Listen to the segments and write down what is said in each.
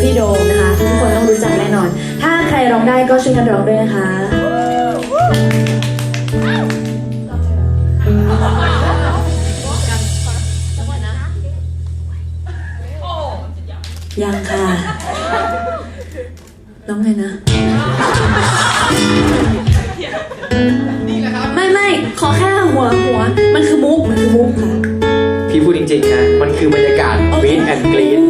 พี่โดมนะคะ ทุกคนต้องรู้จักแน่นอน ถ้าใครร้องได้ก็ช่วยกันร้องด้วยนะคะยังค่ะร้องไงนะ ไม่ไม่ขอแค่หัวหัว มันคือมุก มันคือมุกค่ะ พี่พูดจริงๆนะมันคือบรรยากาศวีดแอนด์กรีน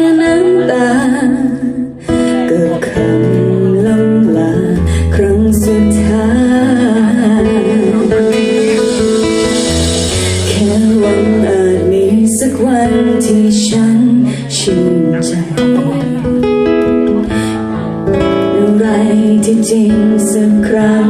endings and cries.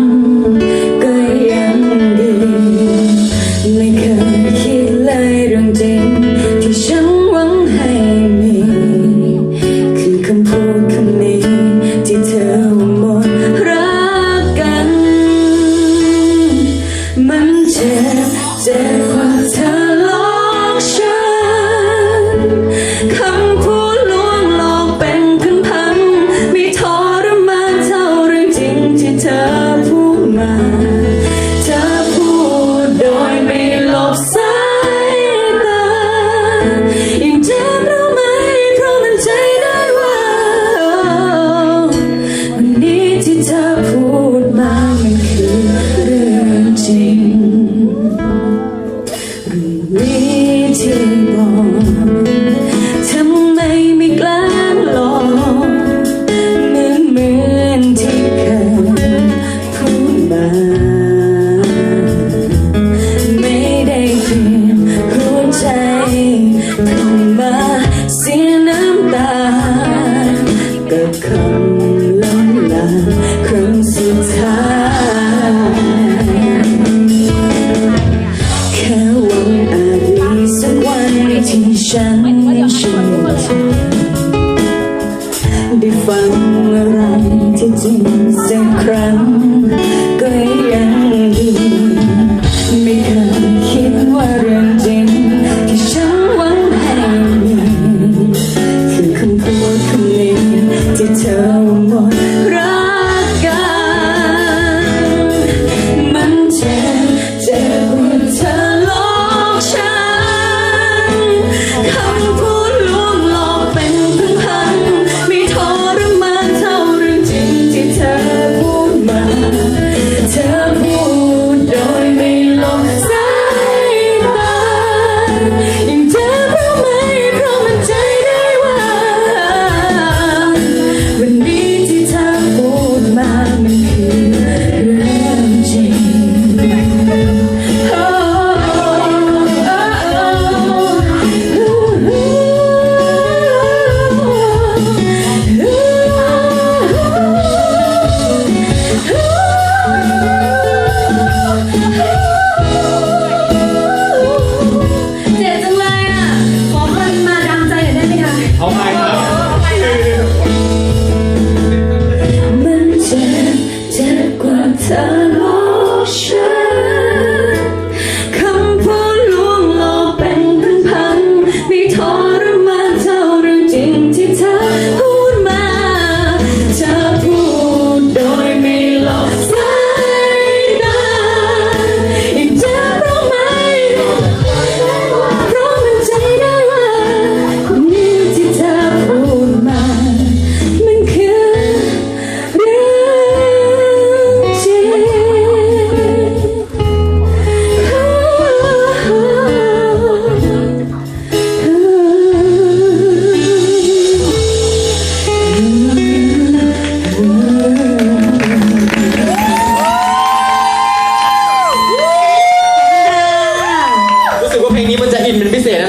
ำลำลาครั้งสุดท้ายแค่วังอดีสัวัที่ฉัน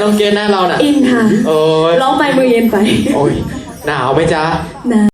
ต้องเกดหน้าเราน่ะ อินค่ะ โอ้ยร้องไปมือเย็นไป โอ้ยหนาวไหมจ๊ะหนาว